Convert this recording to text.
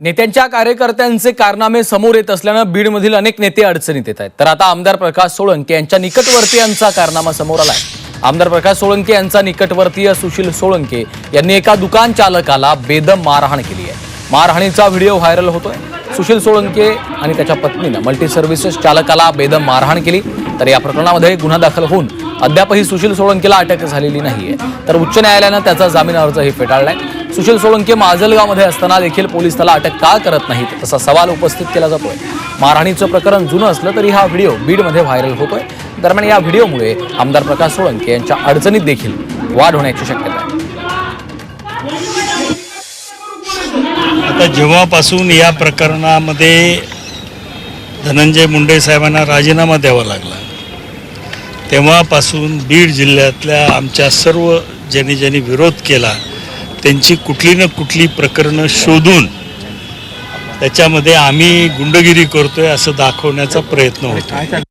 नेत्यांच्या कार्यकर्त्यांचे कारनामे समोर येत असल्यानं बीडमधील अनेक नेते अडचणीत येत आहेत. तर आता आमदार प्रकाश सोळंके यांच्या निकटवर्तीयांचा कारनामा समोर आलाय. आमदार प्रकाश सोळंके यांचा निकटवर्तीय सुशील सोळंके यांनी एका दुकान चालकाला बेदम मारहाण केली आहे. मारहाणीचा व्हिडिओ व्हायरल होतोय. सुशील सोळंके आणि त्याच्या पत्नीनं मल्टी सर्व्हिसेस चालकाला बेदम मारहाण केली. तर या प्रकरणामध्ये गुन्हा दाखल होऊन अद्यापही सुशील सोळंकेला अटक झालेली नाहीये. तर उच्च न्यायालयानं त्याचा जामीन अर्जही फेटाळलाय. सुशील सोळंके माजलगावमध्ये असताना देखील पोलीस त्याला अटक का करत नाहीत? तसा सवाल उपस्थित केला जातोय. मारहाणीचं प्रकरण जुनं असलं तरी हा व्हिडिओ बीडमध्ये व्हायरल होतोय. दरम्यान या व्हिडिओमुळे आमदार प्रकाश सोळंके यांच्या अडचणीत देखील वाढ होण्याची शक्यता आहे. आता जेव्हापासून या प्रकरणामध्ये धनंजय मुंडे साहेबांना राजीनामा द्यावा लागला तेव्हापासून बीड जिल्ह्यातल्या आमच्या सर्व ज्यांनी ज्यांनी विरोध केला त्यांची कुठली ना कुठली प्रकरणं शोधून त्याच्यामध्ये आम्ही गुंडगिरी करतोय असं दाखवण्याचा प्रयत्न होतो